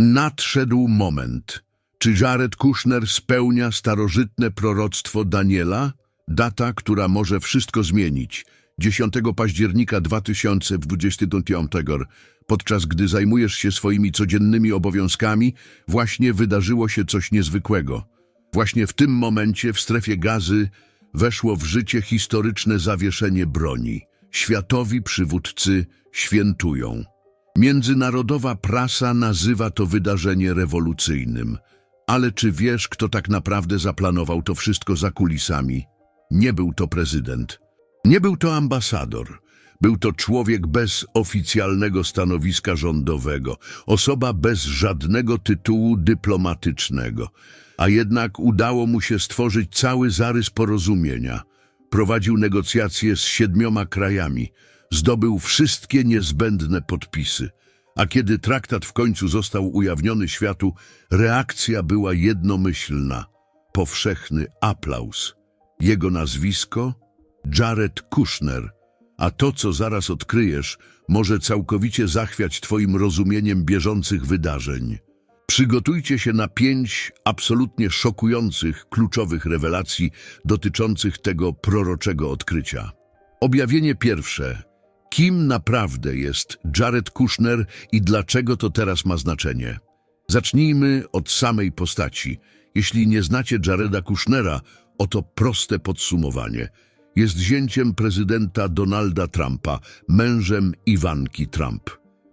Nadszedł moment. Czy Jared Kushner spełnia starożytne proroctwo Daniela? Data, która może wszystko zmienić. 10 października 2025, podczas gdy zajmujesz się swoimi codziennymi obowiązkami, właśnie wydarzyło się coś niezwykłego. Właśnie w tym momencie w strefie gazy weszło w życie historyczne zawieszenie broni. Światowi przywódcy świętują. Międzynarodowa prasa nazywa to wydarzenie rewolucyjnym. Ale czy wiesz, kto tak naprawdę zaplanował to wszystko za kulisami? Nie był to prezydent. Nie był to ambasador. Był to człowiek bez oficjalnego stanowiska rządowego, osoba bez żadnego tytułu dyplomatycznego. A jednak udało mu się stworzyć cały zarys porozumienia. Prowadził negocjacje z siedmioma krajami, zdobył wszystkie niezbędne podpisy. A kiedy traktat w końcu został ujawniony światu, reakcja była jednomyślna. Powszechny aplauz. Jego nazwisko? Jared Kushner. A to, co zaraz odkryjesz, może całkowicie zachwiać Twoim rozumieniem bieżących wydarzeń. Przygotujcie się na pięć absolutnie szokujących, kluczowych rewelacji dotyczących tego proroczego odkrycia. Objawienie pierwsze. Kim naprawdę jest Jared Kushner i dlaczego to teraz ma znaczenie? Zacznijmy od samej postaci. Jeśli nie znacie Jareda Kushnera, oto proste podsumowanie. Jest zięciem prezydenta Donalda Trumpa, mężem Iwanki Trump.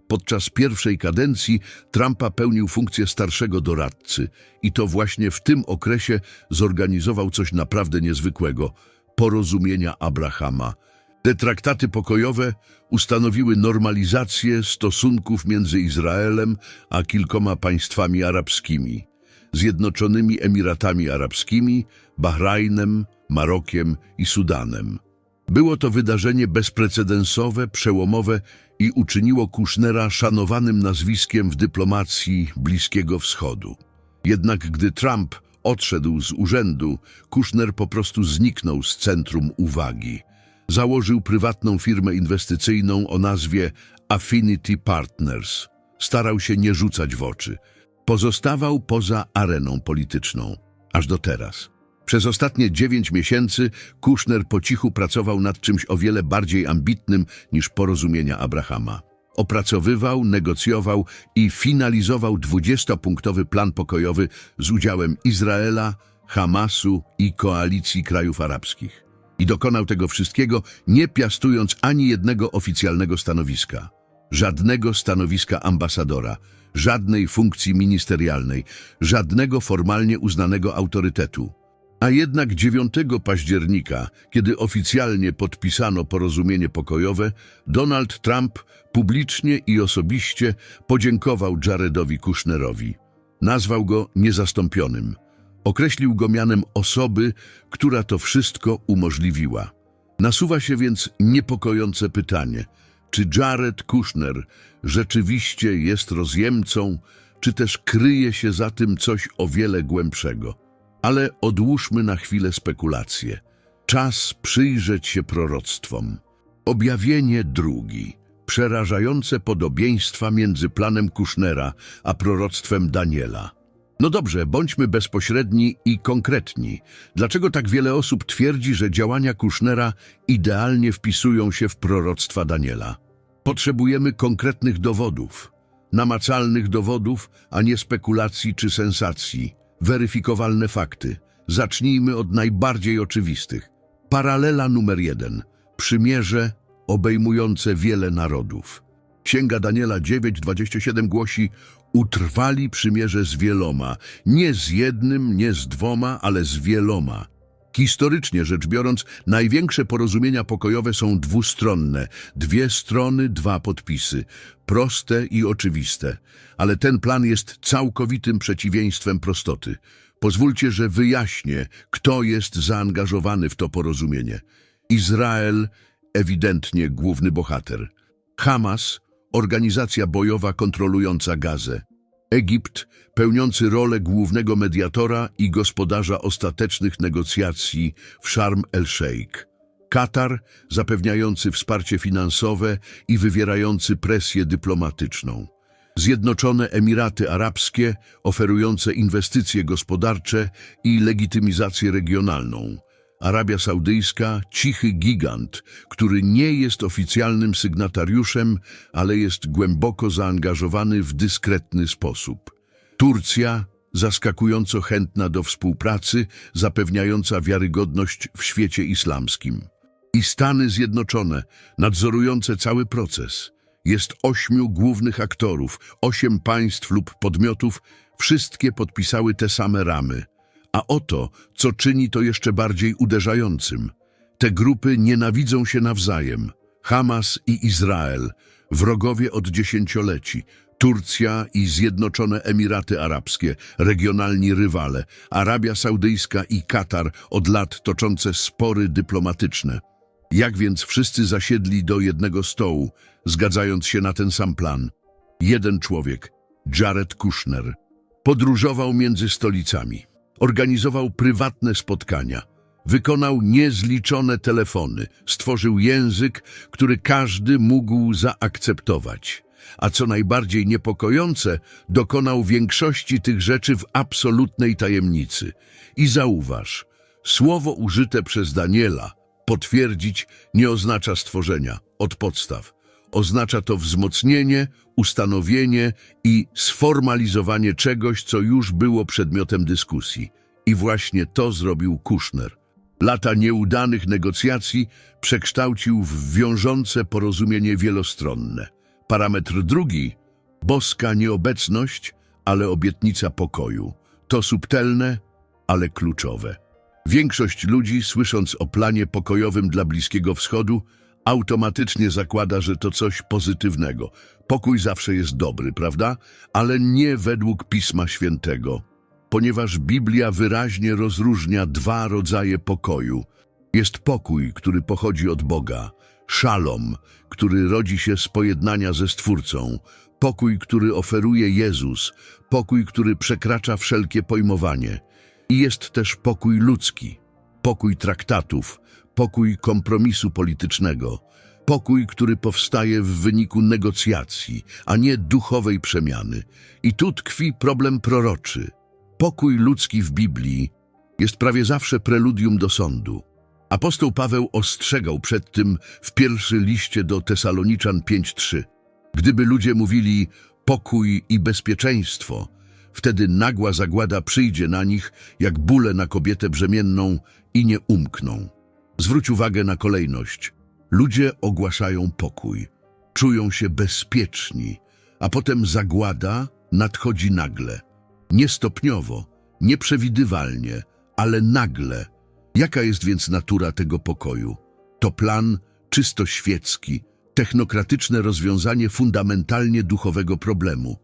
Podczas pierwszej kadencji Trumpa pełnił funkcję starszego doradcy i to właśnie w tym okresie zorganizował coś naprawdę niezwykłego – porozumienia Abrahama. Te traktaty pokojowe ustanowiły normalizację stosunków między Izraelem a kilkoma państwami arabskimi – Zjednoczonymi Emiratami Arabskimi, Bahrajnem, Marokiem i Sudanem. Było to wydarzenie bezprecedensowe, przełomowe i uczyniło Kushnera szanowanym nazwiskiem w dyplomacji Bliskiego Wschodu. Jednak gdy Trump odszedł z urzędu, Kushner po prostu zniknął z centrum uwagi. Założył prywatną firmę inwestycyjną o nazwie Affinity Partners. Starał się nie rzucać w oczy. Pozostawał poza areną polityczną, aż do teraz. Przez ostatnie dziewięć miesięcy Kushner po cichu pracował nad czymś o wiele bardziej ambitnym niż porozumienia Abrahama. Opracowywał, negocjował i finalizował dwudziestopunktowy plan pokojowy z udziałem Izraela, Hamasu i koalicji krajów arabskich. I dokonał tego wszystkiego, nie piastując ani jednego oficjalnego stanowiska. Żadnego stanowiska ambasadora, żadnej funkcji ministerialnej, żadnego formalnie uznanego autorytetu. A jednak 9 października, kiedy oficjalnie podpisano porozumienie pokojowe, Donald Trump publicznie i osobiście podziękował Jaredowi Kushnerowi. Nazwał go niezastąpionym. Określił go mianem osoby, która to wszystko umożliwiła. Nasuwa się więc niepokojące pytanie – czy Jared Kushner rzeczywiście jest rozjemcą, czy też kryje się za tym coś o wiele głębszego? Ale odłóżmy na chwilę spekulacje. Czas przyjrzeć się proroctwom. Objawienie drugi. Przerażające podobieństwa między planem Kushnera a proroctwem Daniela. No dobrze, bądźmy bezpośredni i konkretni. Dlaczego tak wiele osób twierdzi, że działania Kushnera idealnie wpisują się w proroctwa Daniela? Potrzebujemy konkretnych dowodów, namacalnych dowodów, a nie spekulacji czy sensacji, weryfikowalne fakty. Zacznijmy od najbardziej oczywistych. Paralela numer jeden. Przymierze obejmujące wiele narodów. Księga Daniela 9:27 głosi: Utrwali przymierze z wieloma, nie z jednym, nie z dwoma, ale z wieloma. Historycznie rzecz biorąc, największe porozumienia pokojowe są dwustronne. Dwie strony, dwa podpisy. Proste i oczywiste. Ale ten plan jest całkowitym przeciwieństwem prostoty. Pozwólcie, że wyjaśnię, kto jest zaangażowany w to porozumienie. Izrael, ewidentnie główny bohater. Hamas, organizacja bojowa kontrolująca Gazę. Egipt, pełniący rolę głównego mediatora i gospodarza ostatecznych negocjacji w Sharm el-Sheikh. Katar, zapewniający wsparcie finansowe i wywierający presję dyplomatyczną. Zjednoczone Emiraty Arabskie oferujące inwestycje gospodarcze i legitymizację regionalną. Arabia Saudyjska cichy gigant, który nie jest oficjalnym sygnatariuszem, ale jest głęboko zaangażowany w dyskretny sposób. Turcja zaskakująco chętna do współpracy, zapewniająca wiarygodność w świecie islamskim. I Stany Zjednoczone, nadzorujące cały proces. Jest ośmiu głównych aktorów, osiem państw lub podmiotów, wszystkie podpisały te same ramy. A oto, co czyni to jeszcze bardziej uderzającym. Te grupy nienawidzą się nawzajem. Hamas i Izrael, wrogowie od dziesięcioleci, Turcja i Zjednoczone Emiraty Arabskie, regionalni rywale, Arabia Saudyjska i Katar od lat toczące spory dyplomatyczne. Jak więc wszyscy zasiedli do jednego stołu, zgadzając się na ten sam plan? Jeden człowiek, Jared Kushner, podróżował między stolicami, organizował prywatne spotkania, wykonał niezliczone telefony, stworzył język, który każdy mógł zaakceptować. A co najbardziej niepokojące, dokonał większości tych rzeczy w absolutnej tajemnicy. I zauważ, słowo użyte przez Daniela potwierdzić nie oznacza stworzenia od podstaw. Oznacza to wzmocnienie, ustanowienie i sformalizowanie czegoś, co już było przedmiotem dyskusji. I właśnie to zrobił Kushner. Lata nieudanych negocjacji przekształcił w wiążące porozumienie wielostronne. Parametr drugi boska nieobecność, ale obietnica pokoju. To subtelne, ale kluczowe. Większość ludzi, słysząc o planie pokojowym dla Bliskiego Wschodu, automatycznie zakłada, że to coś pozytywnego. Pokój zawsze jest dobry, prawda? Ale nie według Pisma Świętego, ponieważ Biblia wyraźnie rozróżnia dwa rodzaje pokoju. Jest pokój, który pochodzi od Boga, szalom, który rodzi się z pojednania ze Stwórcą, pokój, który oferuje Jezus, pokój, który przekracza wszelkie pojmowanie. I jest też pokój ludzki, pokój traktatów, pokój kompromisu politycznego, pokój, który powstaje w wyniku negocjacji, a nie duchowej przemiany. I tu tkwi problem proroczy. Pokój ludzki w Biblii jest prawie zawsze preludium do sądu. Apostoł Paweł ostrzegał przed tym w pierwszy liście do Tesaloniczan 5:3. Gdyby ludzie mówili pokój i bezpieczeństwo, wtedy nagła zagłada przyjdzie na nich jak bóle na kobietę brzemienną i nie umkną. Zwróć uwagę na kolejność. Ludzie ogłaszają pokój, czują się bezpieczni, a potem zagłada nadchodzi nagle. Nie stopniowo, nieprzewidywalnie, ale nagle. Jaka jest więc natura tego pokoju? To plan czysto świecki, technokratyczne rozwiązanie fundamentalnie duchowego problemu.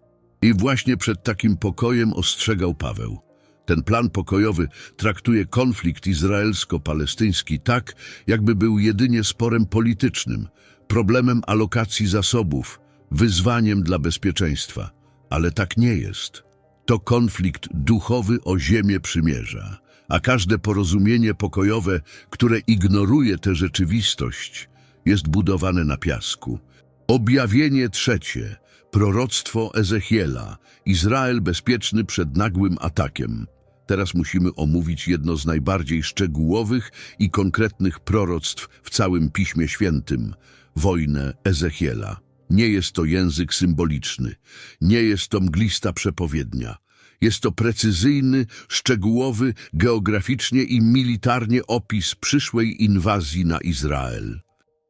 I właśnie przed takim pokojem ostrzegał Paweł. Ten plan pokojowy traktuje konflikt izraelsko-palestyński tak, jakby był jedynie sporem politycznym, problemem alokacji zasobów, wyzwaniem dla bezpieczeństwa. Ale tak nie jest. To konflikt duchowy o ziemię przymierza, a każde porozumienie pokojowe, które ignoruje tę rzeczywistość, jest budowane na piasku. Objawienie trzecie, proroctwo Ezechiela, Izrael bezpieczny przed nagłym atakiem. Teraz musimy omówić jedno z najbardziej szczegółowych i konkretnych proroctw w całym Piśmie Świętym wojnę Ezechiela. Nie jest to język symboliczny, nie jest to mglista przepowiednia. Jest to precyzyjny, szczegółowy, geograficznie i militarnie opis przyszłej inwazji na Izrael.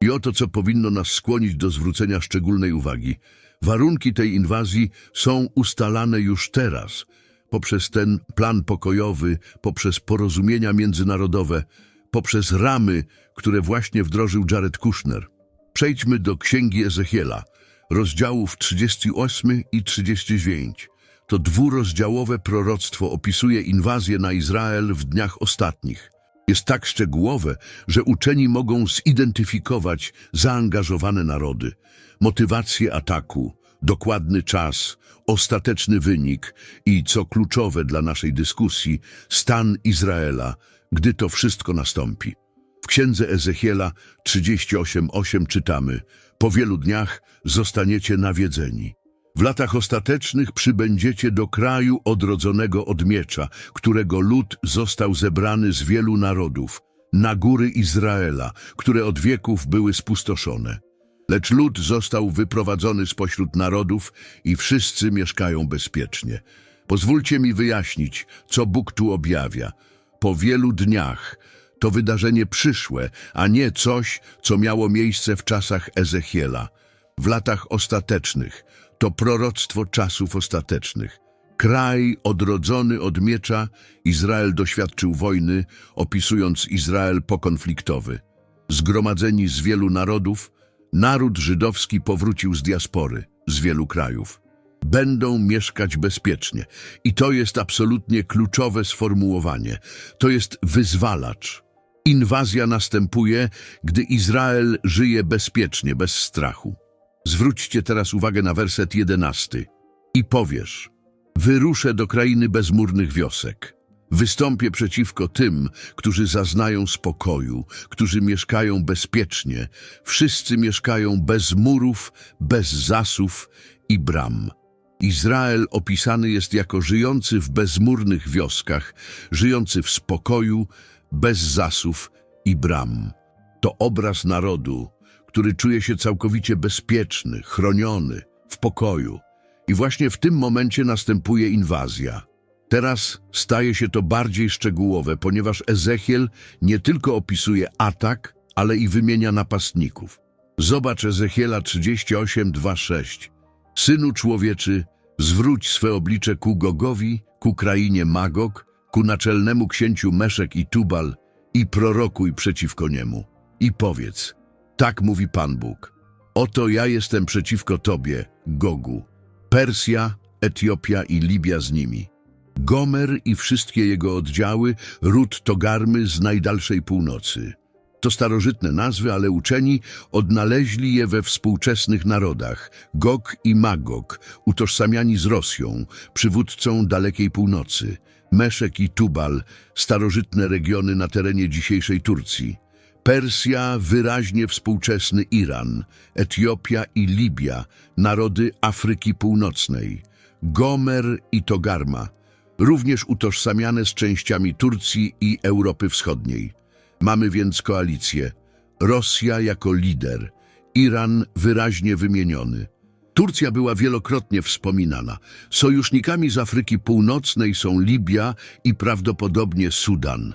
I oto co powinno nas skłonić do zwrócenia szczególnej uwagi. Warunki tej inwazji są ustalane już teraz, poprzez ten plan pokojowy, poprzez porozumienia międzynarodowe, poprzez ramy, które właśnie wdrożył Jared Kushner. Przejdźmy do Księgi Ezechiela, rozdziałów 38 i 39. To dwurozdziałowe proroctwo opisuje inwazję na Izrael w dniach ostatnich. Jest tak szczegółowe, że uczeni mogą zidentyfikować zaangażowane narody, motywację ataku, dokładny czas, ostateczny wynik i, co kluczowe dla naszej dyskusji, stan Izraela, gdy to wszystko nastąpi. W księdze Ezechiela 38:8 czytamy: Po wielu dniach zostaniecie nawiedzeni. W latach ostatecznych przybędziecie do kraju odrodzonego od miecza, którego lud został zebrany z wielu narodów, na góry Izraela, które od wieków były spustoszone. Lecz lud został wyprowadzony spośród narodów i wszyscy mieszkają bezpiecznie. Pozwólcie mi wyjaśnić, co Bóg tu objawia. Po wielu dniach to wydarzenie przyszłe, a nie coś, co miało miejsce w czasach Ezechiela. W latach ostatecznych to proroctwo czasów ostatecznych. Kraj odrodzony od miecza, Izrael doświadczył wojny, opisując Izrael pokonfliktowy. Zgromadzeni z wielu narodów, naród żydowski powrócił z diaspory, z wielu krajów. Będą mieszkać bezpiecznie. I to jest absolutnie kluczowe sformułowanie. To jest wyzwalacz. Inwazja następuje, gdy Izrael żyje bezpiecznie, bez strachu. Zwróćcie teraz uwagę na werset jedenasty. I powiesz, wyruszę do krainy bezmurnych wiosek. Wystąpię przeciwko tym, którzy zaznają spokoju, którzy mieszkają bezpiecznie. Wszyscy mieszkają bez murów, bez zasów i bram. Izrael opisany jest jako żyjący w bezmurnych wioskach, żyjący w spokoju, bez zasów i bram. To obraz narodu, który czuje się całkowicie bezpieczny, chroniony, w pokoju. I właśnie w tym momencie następuje inwazja. Teraz staje się to bardziej szczegółowe, ponieważ Ezechiel nie tylko opisuje atak, ale i wymienia napastników. Zobacz Ezechiela 38, 2, 6. Synu człowieczy, zwróć swe oblicze ku Gogowi, ku krainie Magog, ku naczelnemu księciu Meszek i Tubal i prorokuj przeciwko niemu. I powiedz, tak mówi Pan Bóg, oto ja jestem przeciwko Tobie, Gogu, Persja, Etiopia i Libia z nimi. Gomer i wszystkie jego oddziały, ród Togarmy z najdalszej północy. To starożytne nazwy, ale uczeni odnaleźli je we współczesnych narodach. Gog i Magog, utożsamiani z Rosją, przywódcą dalekiej północy. Meszek i Tubal, starożytne regiony na terenie dzisiejszej Turcji. Persja, wyraźnie współczesny Iran, Etiopia i Libia, narody Afryki Północnej. Gomer i Togarma, również utożsamiane z częściami Turcji i Europy Wschodniej. Mamy więc koalicję. Rosja jako lider, Iran wyraźnie wymieniony. Turcja była wielokrotnie wspominana. Sojusznikami z Afryki Północnej są Libia i prawdopodobnie Sudan.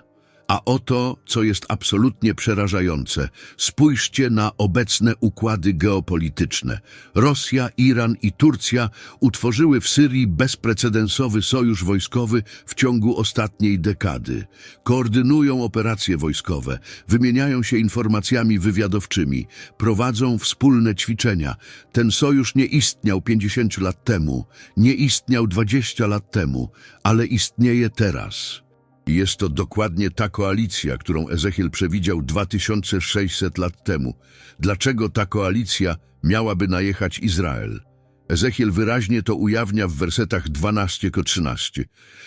A oto, co jest absolutnie przerażające, spójrzcie na obecne układy geopolityczne. Rosja, Iran i Turcja utworzyły w Syrii bezprecedensowy sojusz wojskowy w ciągu ostatniej dekady. Koordynują operacje wojskowe, wymieniają się informacjami wywiadowczymi, prowadzą wspólne ćwiczenia. Ten sojusz nie istniał 50 lat temu, nie istniał 20 lat temu, ale istnieje teraz. Jest to dokładnie ta koalicja, którą Ezechiel przewidział 2600 lat temu. Dlaczego ta koalicja miałaby najechać Izrael? Ezechiel wyraźnie to ujawnia w wersetach 12-13.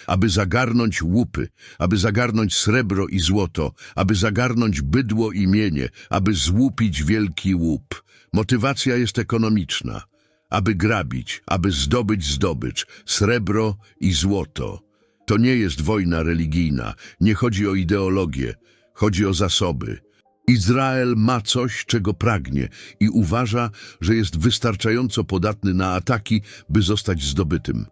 Aby zagarnąć łupy, aby zagarnąć srebro i złoto, aby zagarnąć bydło i mienie, aby złupić wielki łup. Motywacja jest ekonomiczna. Aby grabić, aby zdobyć zdobycz, srebro i złoto. To nie jest wojna religijna, nie chodzi o ideologię, chodzi o zasoby. Izrael ma coś, czego pragnie i uważa, że jest wystarczająco podatny na ataki, by zostać zdobytym.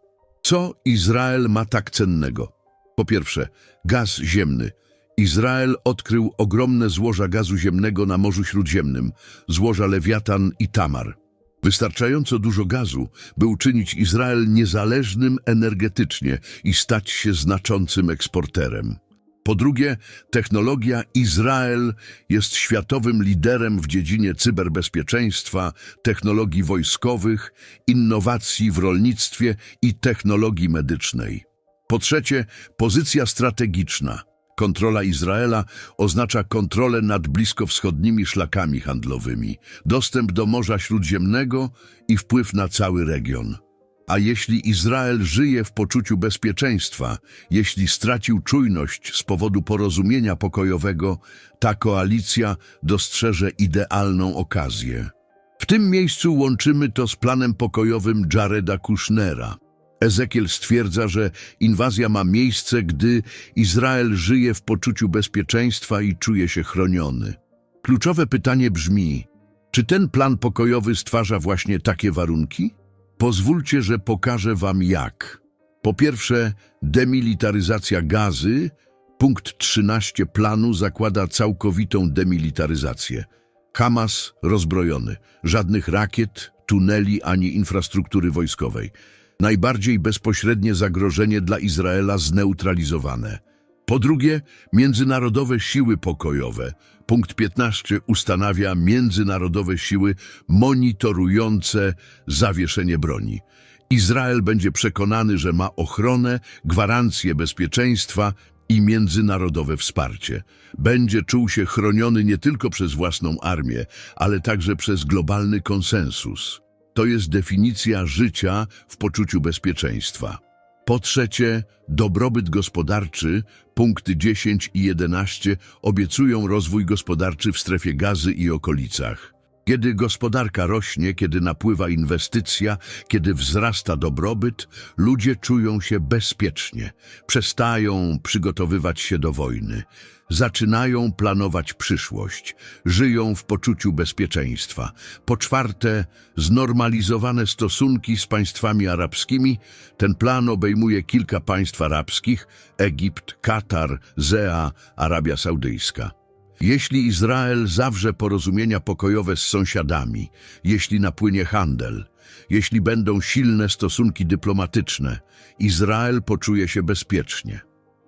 Co Izrael ma tak cennego? Po pierwsze, gaz ziemny. Izrael odkrył ogromne złoża gazu ziemnego na Morzu Śródziemnym, złoża Lewiatan i Tamar. Wystarczająco dużo gazu, by uczynić Izrael niezależnym energetycznie i stać się znaczącym eksporterem. Po drugie, technologia Izrael jest światowym liderem w dziedzinie cyberbezpieczeństwa, technologii wojskowych, innowacji w rolnictwie i technologii medycznej. Po trzecie, pozycja strategiczna. Kontrola Izraela oznacza kontrolę nad bliskowschodnimi szlakami handlowymi, dostęp do Morza Śródziemnego i wpływ na cały region. A jeśli Izrael żyje w poczuciu bezpieczeństwa, jeśli stracił czujność z powodu porozumienia pokojowego, ta koalicja dostrzeże idealną okazję. W tym miejscu łączymy to z planem pokojowym Jareda Kushnera. Ezekiel stwierdza, że inwazja ma miejsce, gdy Izrael żyje w poczuciu bezpieczeństwa i czuje się chroniony. Kluczowe pytanie brzmi, czy ten plan pokojowy stwarza właśnie takie warunki? Pozwólcie, że pokażę wam jak. Po pierwsze, demilitaryzacja gazy. Punkt 13 planu zakłada całkowitą demilitaryzację. Hamas rozbrojony, żadnych rakiet, tuneli ani infrastruktury wojskowej. Najbardziej bezpośrednie zagrożenie dla Izraela zneutralizowane. Po drugie, międzynarodowe siły pokojowe. Punkt 15 ustanawia międzynarodowe siły monitorujące zawieszenie broni. Izrael będzie przekonany, że ma ochronę, gwarancję bezpieczeństwa i międzynarodowe wsparcie. Będzie czuł się chroniony nie tylko przez własną armię, ale także przez globalny konsensus. To jest definicja życia w poczuciu bezpieczeństwa. Po trzecie, dobrobyt gospodarczy, punkty 10 i 11 obiecują rozwój gospodarczy w strefie gazy i okolicach. Kiedy gospodarka rośnie, kiedy napływa inwestycja, kiedy wzrasta dobrobyt, ludzie czują się bezpiecznie, przestają przygotowywać się do wojny, zaczynają planować przyszłość, żyją w poczuciu bezpieczeństwa. Po czwarte, znormalizowane stosunki z państwami arabskimi. Ten plan obejmuje kilka państw arabskich, Egipt, Katar, Zea, Arabia Saudyjska. Jeśli Izrael zawrze porozumienia pokojowe z sąsiadami, jeśli napłynie handel, jeśli będą silne stosunki dyplomatyczne, Izrael poczuje się bezpiecznie.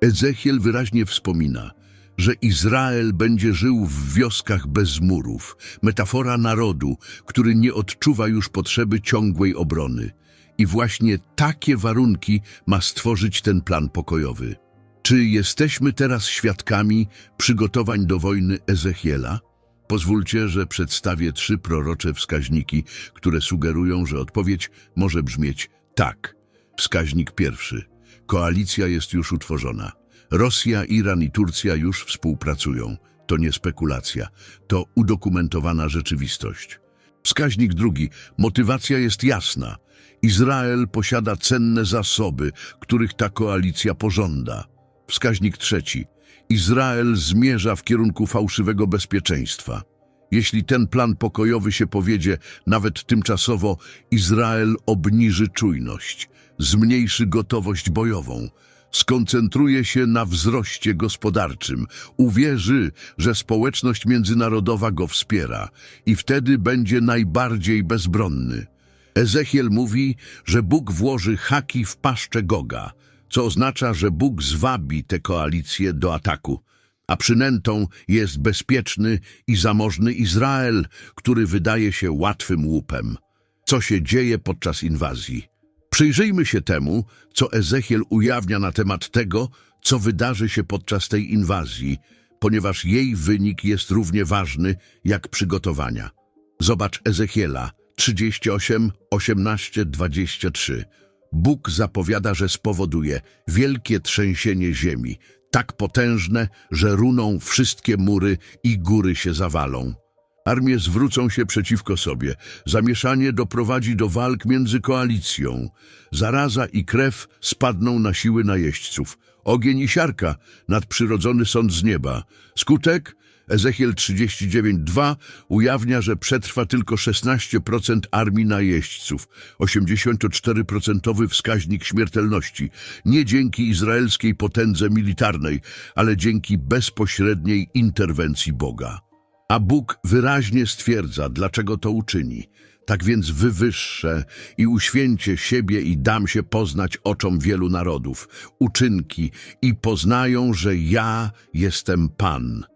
Ezechiel wyraźnie wspomina, że Izrael będzie żył w wioskach bez murów, metafora narodu, który nie odczuwa już potrzeby ciągłej obrony. I właśnie takie warunki ma stworzyć ten plan pokojowy. Czy jesteśmy teraz świadkami przygotowań do wojny Ezechiela? Pozwólcie, że przedstawię trzy prorocze wskaźniki, które sugerują, że odpowiedź może brzmieć tak. Wskaźnik pierwszy. Koalicja jest już utworzona. Rosja, Iran i Turcja już współpracują. To nie spekulacja, to udokumentowana rzeczywistość. Wskaźnik drugi. Motywacja jest jasna. Izrael posiada cenne zasoby, których ta koalicja pożąda. Wskaźnik trzeci. Izrael zmierza w kierunku fałszywego bezpieczeństwa. Jeśli ten plan pokojowy się powiedzie, nawet tymczasowo, Izrael obniży czujność, zmniejszy gotowość bojową, skoncentruje się na wzroście gospodarczym, uwierzy, że społeczność międzynarodowa go wspiera i wtedy będzie najbardziej bezbronny. Ezechiel mówi, że Bóg włoży haki w paszczę Goga, co oznacza, że Bóg zwabi tę koalicję do ataku. A przynętą jest bezpieczny i zamożny Izrael, który wydaje się łatwym łupem. Co się dzieje podczas inwazji? Przyjrzyjmy się temu, co Ezechiel ujawnia na temat tego, co wydarzy się podczas tej inwazji, ponieważ jej wynik jest równie ważny jak przygotowania. Zobacz Ezechiela 38, 18, 23. Bóg zapowiada, że spowoduje wielkie trzęsienie ziemi, tak potężne, że runą wszystkie mury i góry się zawalą. Armie zwrócą się przeciwko sobie. Zamieszanie doprowadzi do walk między koalicją. Zaraza i krew spadną na siły najeźdźców. Ogień i siarka, nadprzyrodzony sąd z nieba. Skutek? Ezechiel 39.2 ujawnia, że przetrwa tylko 16% armii najeźdźców, 84% wskaźnik śmiertelności, nie dzięki izraelskiej potędze militarnej, ale dzięki bezpośredniej interwencji Boga. A Bóg wyraźnie stwierdza, dlaczego to uczyni. Tak więc wywyższę i uświęcę siebie i dam się poznać oczom wielu narodów, uczynki i poznają, że ja jestem Pan.